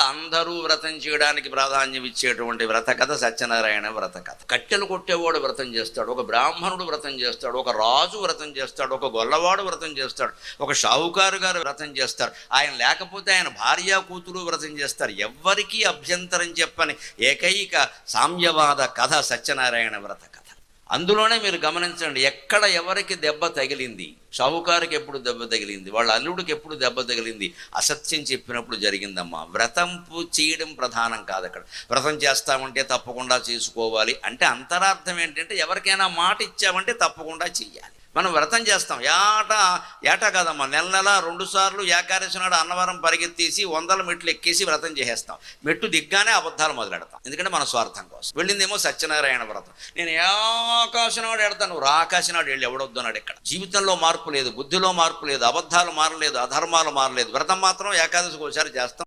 అందరూ వ్రతం చేయడానికి ప్రాధాన్యం ఇచ్చేటువంటి వ్రత కథ సత్యనారాయణ వ్రత కథ. కట్టెలు కొట్టేవాడు వ్రతం చేస్తాడు ఒక బ్రాహ్మణుడు వ్రతం చేస్తాడు ఒక రాజు వ్రతం చేస్తాడు ఒక గొల్లవాడు వ్రతం చేస్తాడు ఒక షావుకారు గారు వ్రతం చేస్తారు ఆయన లేకపోతే ఆయన భార్య కూతురు వ్రతం చేస్తారు. ఎవ్వరికీ అభ్యంతరం చెప్పని ఏకైక సామ్యవాద కథ సత్యనారాయణ వ్రత కథ. అందులోనే మీరు గమనించండి ఎక్కడ ఎవరికి దెబ్బ తగిలింది? షావుకారికి ఎప్పుడు దెబ్బ తగిలింది? వాళ్ళ అల్లుడికి ఎప్పుడు దెబ్బ తగిలింది? అసత్యం చెప్పినప్పుడు జరిగిందమ్మా. వ్రతం చేయడం ప్రధానం కాదు అక్కడ వ్రతం చేస్తామంటే తప్పకుండా చేసుకోవాలి. అంటే అంతరార్థం ఏంటంటే ఎవరికైనా మాట ఇచ్చామంటే తప్పకుండా చెయ్యాలి. మనం వ్రతం చేస్తాం. ఏట ఏట కాదమ్మా. నెల నెల రెండు సార్లు ఏకాదశి నాడు అన్నవరం పరిగెత్తేసి వందల మెట్లు ఎక్కేసి వ్రతం చేసేస్తాం. మెట్టు దిగ్గానే అబద్ధాలు మొదలెడతాం. ఎందుకంటే మన స్వార్థం కోసం. వెళ్ళిందేమో సత్యనారాయణ వ్రతం. నేను ఏక ఆకాశం నాడు ఎడతాను నువ్వు ఆకాశం వెళ్ళి ఎవడొద్దు నాడు ఇక్కడ. జీవితంలో మార్పు లేదు బుద్ధిలో మార్పు లేదు అబద్ధాలు మారలేదు అధర్మాలు మారలేదు. వ్రతం మాత్రం ఏకాదశికి ఒకసారి చేస్తాం.